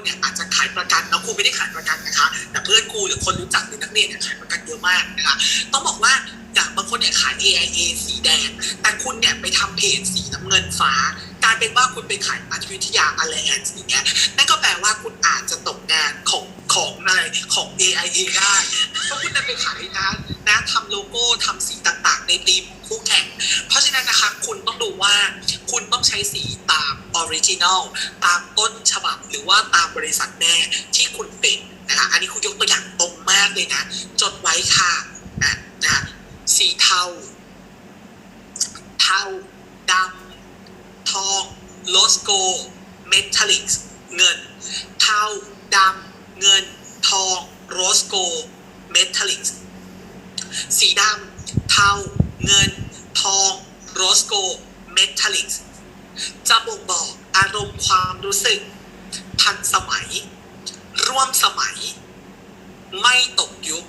คนเนี่ยอาจจะขายประกันเนาะครูไม่ได้ขายประกันนะคะ แต่เพื่อนครูหรือคนรู้จักหรือนักเรียนเนี่ยขายประกันเยอะมากนะคะต้องบอกว่าอย่างบางคนเนี่ยขาย AIA สีแดง แต่คุณเนี่ยไปทำเพจสีน้ำเงินฟ้ากลายเป็นว่าคุณไปขายอาชีวิทยาอะไรแอนอย่างเงี้ยนั่นก็แปลว่าคุณอาจจะตกงานของของอะไรของ AIA ได้เพราะคุณจะไปขายนะนะทำโลโก้ทำสีต่างๆ ในทีมคู่แข่ง เพราะฉะนั้นนะคะคุณต้องดูว่าคุณต้องใช้สีตา อริจินอลตามต้นฉบับหรือว่าตามบริษัทแม่ที่คุณเป็นนะคะอันนี้คุณยกตัวอย่างตรงมากเลยนะ จดไว้ค่ะนะนะสีเทา เทาดำทองโลสโกเมทัลลิกเงิน เทาดำเงิน ทองโรสโกเมทัลลิกสีดำเทาเงิน ทองโรสโกเมทัลลิก จะบ่งบอกอารมณ์ความรู้สึก ทันสมัย ร่วมสมัย ไม่ตกยุค